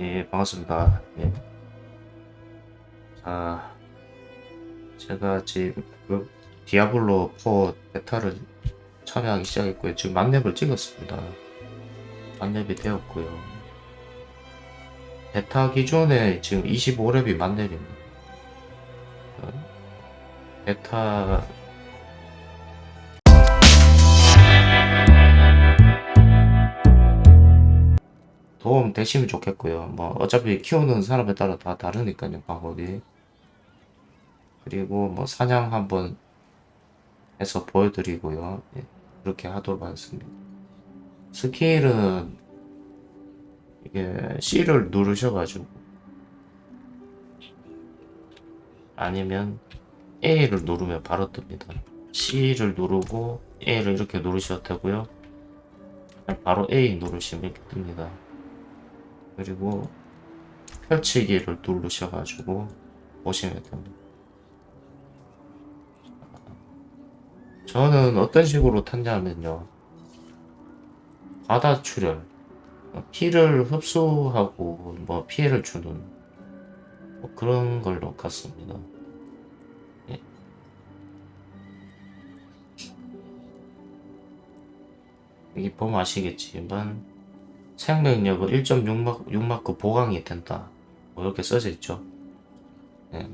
예, 반갑습니다. 예. 자, 제가 지금 그 디아블로 4 베타를 참여하기 시작했고요. 지금 만렙을 찍었습니다. 만렙이 되었고요. 베타 기준에 지금 25렙이 만렙입니다. 어, 베타 도움 되시면 좋겠고요. 뭐 어차피 키우는 사람에 따라 다 다르니까요, 방법이. 그리고 뭐 사냥 한번 해서 보여드리고요. 예, 그렇게 하도록 하겠습니다. 스킬은 이게 C를 누르셔가지고 아니면 A를 누르면 바로 뜹니다. C를 누르고 A를 이렇게 누르셔도 되고요. 바로 A 누르시면 이렇게 뜹니다. 그리고 펼치기를 누르셔가지고 보시면 됩니다. 저는 어떤 식으로 탔냐면요. 바다 출혈, 피를 흡수하고 뭐 피해를 주는 뭐 그런 걸로 갔습니다. 예. 여기 보면 아시겠지만 생명력은 1.6마크 6마크 보강이 된다. 뭐 이렇게 써져 있죠. 예.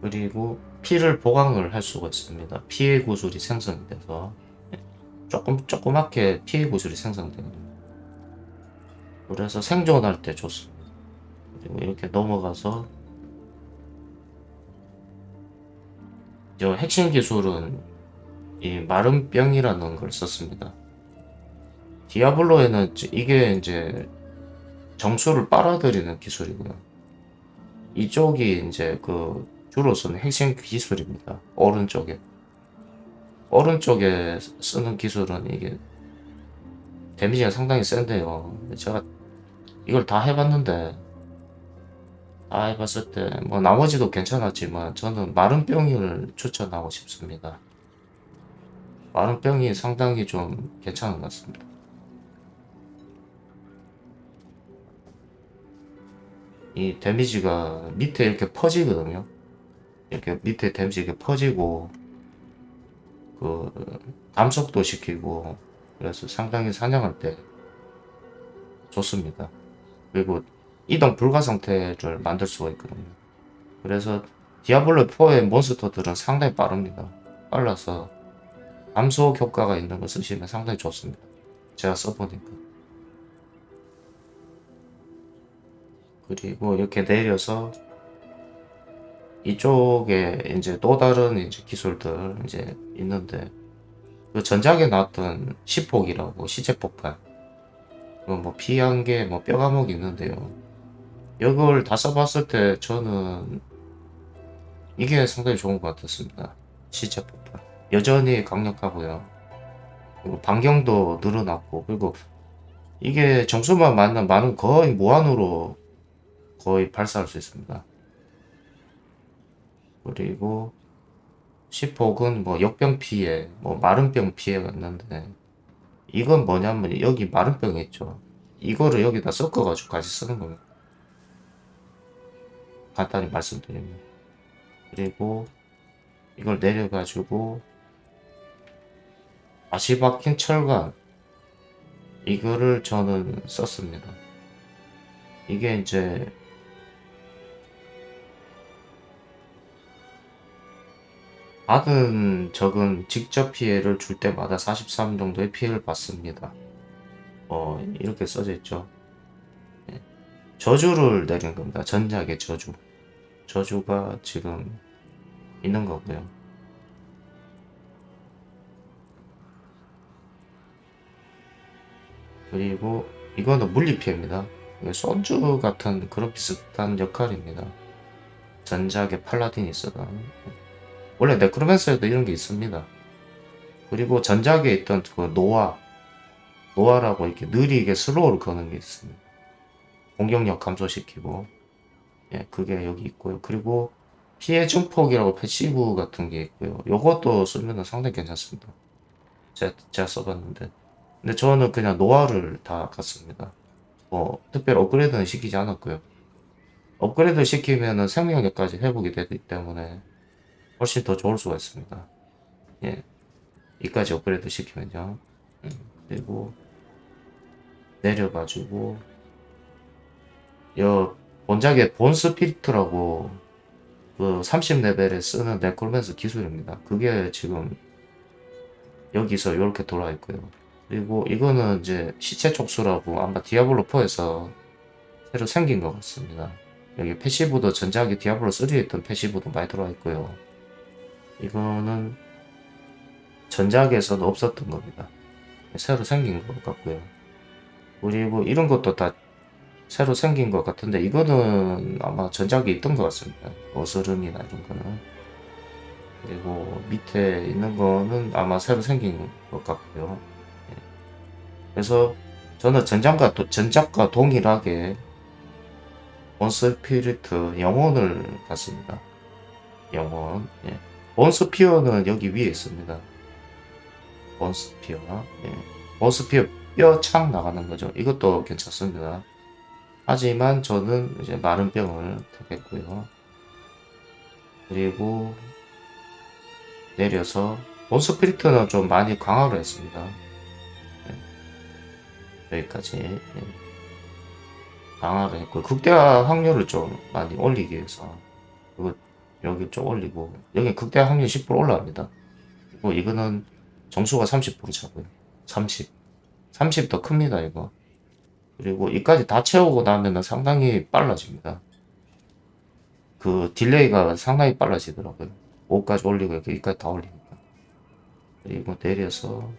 그리고 피를 보강을 할 수가 있습니다. 피해 구슬이 생성이 돼서 예. 조금 조그맣게 피해 구슬이 생성됩니다. 그래서 생존할 때 좋습니다. 그리고 이렇게 넘어가서 저 핵심 기술은 이 마른 병이라는 걸 썼습니다. 디아블로에는 이게 이제 정수를 빨아들이는 기술이고요. 이쪽이 이제 그 주로 쓰는 핵심 기술입니다. 오른쪽에. 오른쪽에 쓰는 기술은 이게 데미지가 상당히 센데요. 제가 이걸 다 해봤는데 다 해봤을 때 뭐 나머지도 괜찮았지만 저는 마른 병을 추천하고 싶습니다. 마른 병이 상당히 좀 괜찮은 것 같습니다. 이 데미지가 밑에 이렇게 퍼지거든요. 이렇게 밑에 데미지 이렇게 퍼지고 그 감속도 시키고 그래서 상당히 사냥할 때 좋습니다. 그리고 이동 불가 상태를 만들 수가 있거든요. 그래서 디아블로 4의 몬스터들은 상당히 빠릅니다. 빨라서 감속 효과가 있는 거 쓰시면 상당히 좋습니다. 제가 써보니까. 그리고 이렇게 내려서 이쪽에 이제 또 다른 이제 기술들 이제 있는데 그 전작에 나왔던 시폭이라고 시체 폭발. 그거 뭐 피한 게뭐 뼈가목이 있는데요. 이걸 다 써봤을 때 저는 이게 상당히 좋은 것 같았습니다. 시체 폭발. 여전히 강력하고요. 그리고 반경도 늘어났고 그리고 이게 점수만 맞는 많은 거의 무한으로 거의 발사할 수 있습니다. 그리고 시폭은 뭐 역병 피해, 뭐 마른병 피해가 있는데 이건 뭐냐면 여기 마른병 있죠. 이거를 여기다 섞어가지고 같이 쓰는 겁니다. 간단히 말씀드리면 그리고 이걸 내려가지고 아시 박힌 철관 이거를 저는 썼습니다. 이게 이제 받은 적은 직접 피해를 줄 때마다 43 정도의 피해를 받습니다. 어, 이렇게 써져 있죠. 예. 저주를 내린 겁니다. 전작의 저주. 저주가 지금 있는 거고요. 그리고 이거는 물리 피해입니다. 이게 손주 같은 그런 비슷한 역할입니다. 전작의 팔라딘이 쓰던. 원래 네크로맨서에도 이런 게 있습니다. 그리고 전작에 있던 그 노아, 노아라고 이렇게 느리게 슬로우를 거는 게 있습니다. 공격력 감소시키고, 예, 그게 여기 있고요. 그리고 피해 증폭이라고 패시브 같은 게 있고요. 요것도 쓰면 상당히 괜찮습니다. 제가, 제가 써봤는데. 근데 저는 그냥 노화를 다 갔습니다. 뭐 특별히 업그레이드는 시키지 않았고요. 업그레이드 시키면은 생명력까지 회복이 되기 때문에 훨씬 더 좋을 수가 있습니다. 예. 이까지 업그레이드 시키면요. 음, 그리고 내려가지고 여 본작의 본 스피리트라고 그 30레벨에 쓰는 네콜맨스 기술입니다. 그게 지금 여기서 이렇게 돌아 있고요. 그리고 이거는 이제 시체 촉수라고 아마 디아블로 4에서 새로 생긴 것 같습니다. 여기 패시브도 전작의 디아블로 3에 있던 패시브도 많이 들어와 있고요. 이거는 전작에서는 없었던 겁니다. 새로 생긴 것 같고요. 그리고 이런 것도 다 새로 생긴 것 같은데 이거는 아마 전작에 있던 것 같습니다. 어스름이나 이런 거는. 그리고 밑에 있는 거는 아마 새로 생긴 것 같고요. 예. 그래서 저는 전작과, 도- 전작과 동일하게 본스피리트 영혼을 갖습니다. 영혼. 예. 본스피어는 여기 위에 있습니다. 본스피어. 예. 본스피어 뼈창 나가는 거죠. 이것도 괜찮습니다. 하지만 저는 이제 마른 병을 택했고요. 그리고 내려서 본스피리트는 좀 많이 강화를 했습니다. 예. 여기까지 예. 강화를 했고 극대화 확률을 좀 많이 올리기 위해서 이거 여기 좀 올리고 여기 극대화 확률 10% 올라갑니다. 그리고 이거는 정수가 30% 차고요. 30. 30 더 큽니다, 이거. 그리고 이까지 다 채우고 나면은 상당히 빨라집니다. 그 딜레이가 상당히 빨라지더라고요. 5까지 올리고 이렇게 이까지 다 올리니까. 그리고 내려서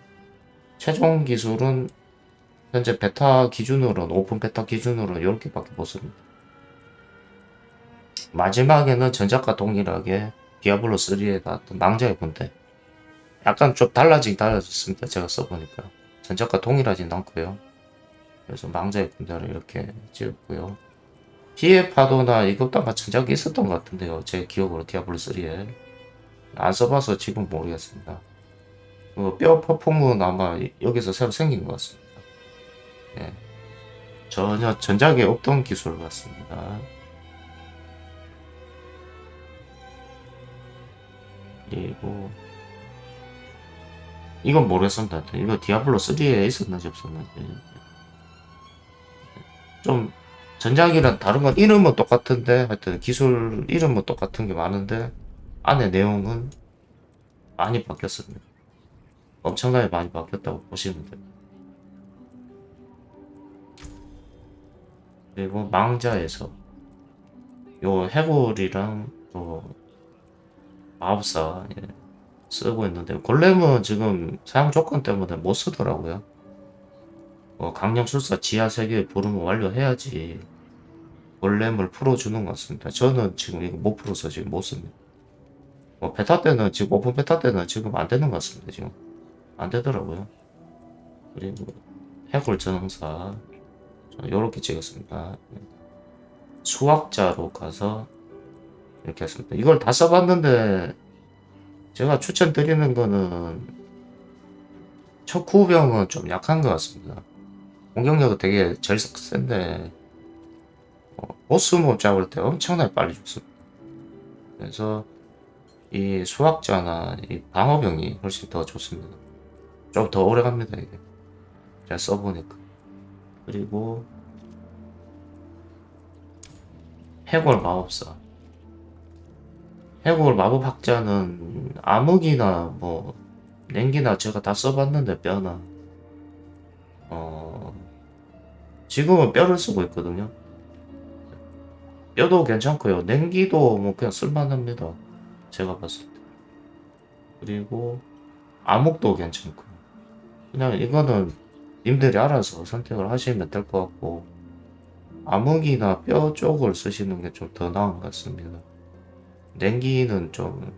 최종 기술은 현재 베타 기준으로는 오픈 베타 기준으로는 이렇게밖에 못 씁니다. 마지막에는 전작과 동일하게 디아블로 3에 나왔던 망자의 군대 약간 좀 달라지긴 달라졌습니다. 제가 써보니까 전작과 동일하진 않고요. 그래서 망자의 군대를 이렇게 찍었고요. 피해 파도나 이것도 아마 전작이 있었던 것 같은데요. 제 기억으로 디아블로 3에 안 써봐서 지금 모르겠습니다. 그 뼈 퍼폼은 아마 여기서 새로 생긴 것 같습니다. 예. 전혀 전작에 없던 기술 같습니다. 그리고 이건 모르겠습니다. 이거 디아블로 3에 있었는지 없었는지 좀 전작이랑 다른 건 이름은 똑같은데 하여튼 기술 이름은 똑같은 게 많은데 안에 내용은 많이 바뀌었습니다. 엄청나게 많이 바뀌었다고 보시면 됩니다. 그리고 망자에서 요 해골이랑 또 마법사 예, 쓰고 있는데 골렘은 지금 사용 조건 때문에 못 쓰더라고요. 어, 강령술사 지하 세계 부르면 완료해야지 골렘을 풀어주는 것 같습니다. 저는 지금 이거 못 풀어서 지금 못 씁니다. 뭐 베타 때는 지금 오픈 베타 때는 지금 안 되는 것 같습니다. 지금 안 되더라고요. 그리고 해골 전응사 저는 요렇게 찍었습니다. 수학자로 가서 이렇게 했습니다. 이걸 다 써봤는데 제가 추천드리는 거는 척후병은 좀 약한 것 같습니다. 공격력은 되게 제일 센데 어, 보스몹 잡을 때 엄청나게 빨리 죽습니다. 그래서 이 수학자나 이 방어병이 훨씬 더 좋습니다. 좀 더 오래 갑니다 이게. 제가 써보니까. 그리고 해골 마법사. 해골 마법 학자는 암흑이나 뭐 냉기나 제가 다 써봤는데 뼈나 어 지금은 뼈를 쓰고 있거든요. 뼈도 괜찮고요. 냉기도 뭐 그냥 쓸만합니다. 제가 봤을 때. 그리고 암흑도 괜찮고 그냥 이거는 님들이 알아서 선택을 하시면 될 것 같고 암흑이나 뼈 쪽을 쓰시는 게 좀 더 나은 것 같습니다. 냉기는 좀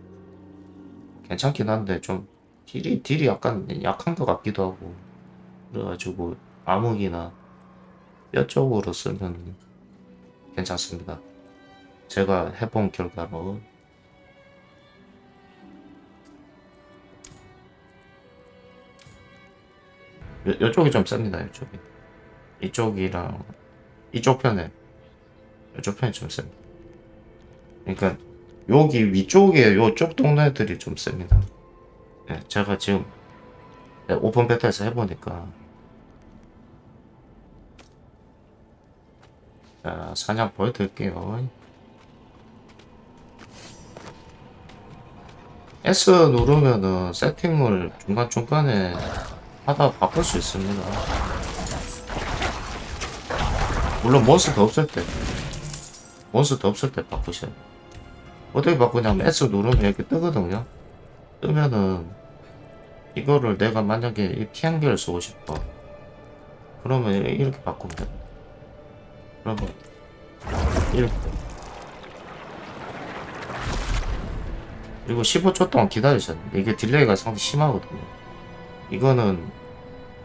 괜찮긴 한데 좀 딜이 딜이 약간 약한 것 같기도 하고. 그래가지고 암흑이나 뼈 쪽으로 쓰면 괜찮습니다. 제가 해본 결과로. 요, 요쪽이 좀 셉니다 이쪽이. 이쪽이랑 이쪽 편에 이쪽 편이 좀 셉니다. 그러니까 여기 위쪽에 요쪽 동네들이 좀 셉니다 예, 제가 지금 네, 오픈 베타에서 해보니까 자 사냥 보여드릴게요 S 누르면은 세팅을 중간중간에 하다 바꿀 수 있습니다. 물론 몬스터 없을 때. 몬스터 없을 때 바꾸셔야 돼요. 어떻게 바꾸냐면 S 누르면 이렇게 뜨거든요. 뜨면은 이거를 내가 만약에 이 피한계를 쓰고 싶어. 그러면 이렇게 바꾸면 됩니다. 그러면 이렇게. 그리고 15초 동안 돼요. 이게 딜레이가 상당히 심하거든요. 이거는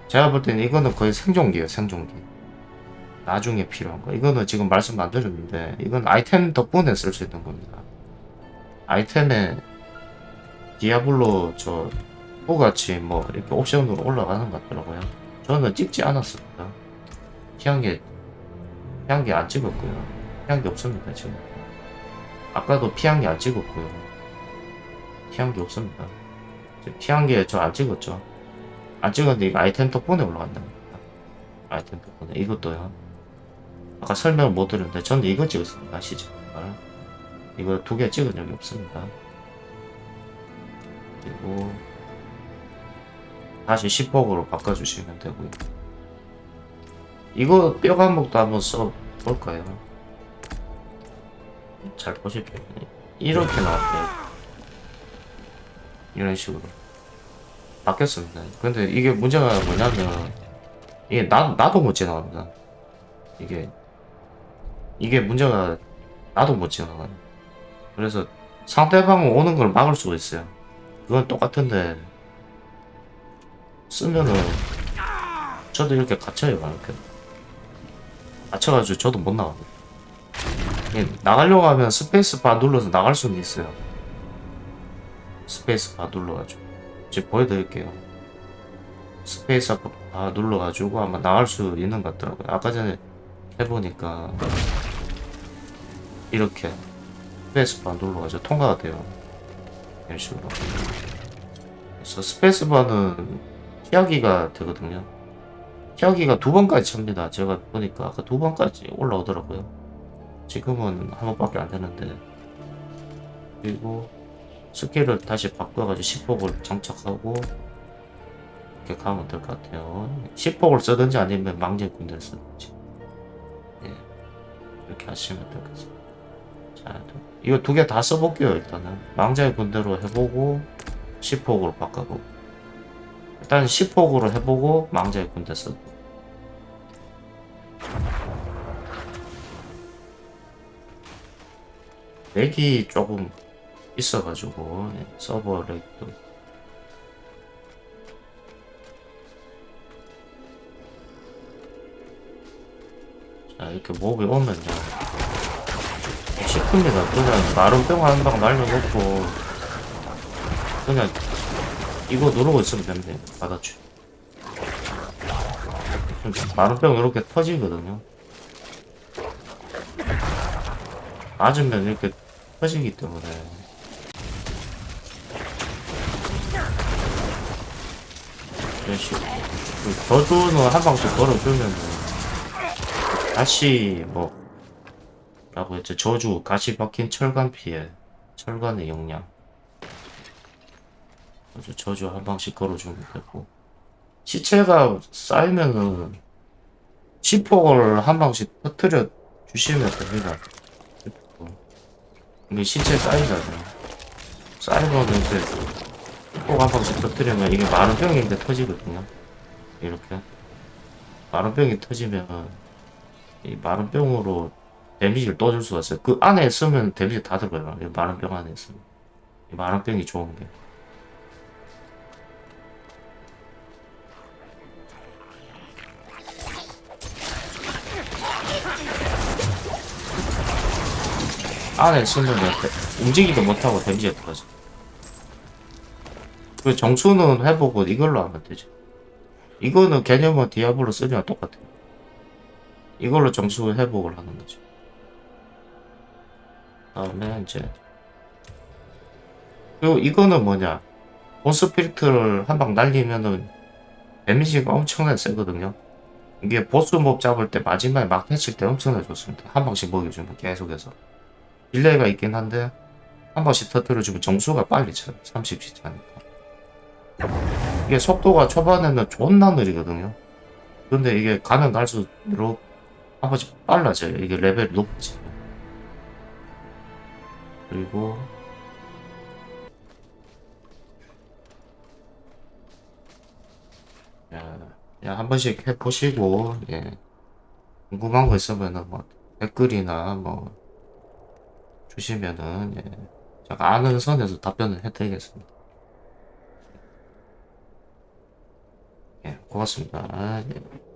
제가 볼 때는 이거는 거의 생존기예요 생존기 나중에 필요한 거 이거는 지금 말씀 안 드렸는데 이건 아이템 덕분에 쓸 수 있는 겁니다 아이템에 디아블로 저 똑같이 뭐 이렇게 옵션으로 올라가는 것 같더라고요. 저는 찍지 않았습니다. 피한 게 피한 게 안 찍었고요. 피한 게 없습니다 지금. 아까도 피한 게 안 찍었고요. 피한 게 없습니다. 피한 게 저 안 찍었죠. 안 찍었는데 이거 아이템 덕분에 올라간다. 아이템 덕분에. 이것도요. 아까 설명을 못 드렸는데 저는 이거 찍었습니다. 시즌 이거 두 개 찍은 적이 없습니다. 그리고 다시 10폭으로 바꿔주시면 되고요. 이거 뼈 감목도 한번 써볼까요? 잘 보실게요. 이렇게 나왔대요. 이런 식으로. 바뀌었습니다. 근데 이게 문제가 뭐냐면 이게 나 나도 못 지나갑니다. 이게 이게 문제가 나도 못 지나가요. 그래서 상대방 오는 걸 막을 수가 있어요. 그건 똑같은데 쓰면은 저도 이렇게 갇혀요 이렇게 갇혀가지고 저도 못. 이게 나가려고 하면 스페이스 바 눌러서 나갈 수는 있어요. 스페이스 바 눌러가지고. 지금 보여드릴게요. 스페이스 바 눌러가지고 아마 나갈 수 있는 것 같더라고요. 아까 전에 해보니까 이렇게 스페이스 바 눌러가지고 통과가 돼요. 이런 식으로. 그래서 스페이스 바는 피하기가 되거든요. 피하기가 두 번까지 찹니다. 제가 보니까 아까 두 번까지 올라오더라고요. 지금은 한 번밖에 안 되는데. 그리고 스킬을 다시 바꿔가지고 10폭을 장착하고 이렇게 가면 될 것 같아요 10폭을 쓰든지 아니면 망제 군대를 쓰든지 예, 이렇게 하시면 자, 이거 두 개 다 써볼게요 일단은. 망자의 군대로 해보고 10폭으로 바꿔보고. 일단 10폭으로 해보고 망자의 군대 쓰고. 렉이 조금 있어가지고 예, 서버 렉도. 자 이렇게 몹이 오면 요 싶습니다 그냥 마른 뿅한방 날려놓고 그냥 이거 누르고 있으면 됩니다. 마른 뿅 이렇게 터지거든요. 맞으면 이렇게 터지기 때문에. 이런 식으로. 그 저주는 한 방씩 걸어주면은 다시 뭐 라고 했죠. 저주 가시 박힌 철간 피해 철간의 역량 아주 저주 한 방씩 걸어주면 되고. 시체가 쌓이면은 시폭을 한 방씩 터트려 주시면 됩니다. 이게 시체 쌓이잖아요. 쌓이면 이제 꼭한 방씩 터뜨리면 이게 마른 병인데 터지거든요. 이렇게. 마른 병이 터지면 이 마른 병으로 데미지를 떠줄 수가 있어요. 그 안에 있으면 데미지 다 들어가요. 이 마른 병 안에 있으면 이 마른 병이 좋은 게. 안에 있으면 움직이도 못하고 데미지가 들어가죠. 그 정수는 해보고 이걸로 하면 되죠. 이거는 개념은 디아블로 3랑 똑같아요. 이걸로 점수 회복을 하는 거죠. 다음에 이제 그리고 이거는 뭐냐 본스피리트를 한 방 날리면은 데미지가 엄청나게 세거든요. 이게 보스 몹 잡을 때 마지막에 막 해칠 때 엄청나게 좋습니다. 한 방씩 먹여주면 계속해서 딜레이가 있긴 한데 한 번씩 터뜨려주면 점수가 빨리 쳐요. 30씩 차니까. 이게 속도가 초반에는 존나 느리거든요. 근데 이게 가면 갈수록 한 번씩 빨라져요. 이게 레벨이 높지. 그리고 야, 야, 한 번씩 해보시고, 예. 궁금한 거 있으면은 뭐, 댓글이나 뭐, 주시면은, 예. 제가 아는 선에서 답변을 해드리겠습니다. 예, 고맙습니다. 예.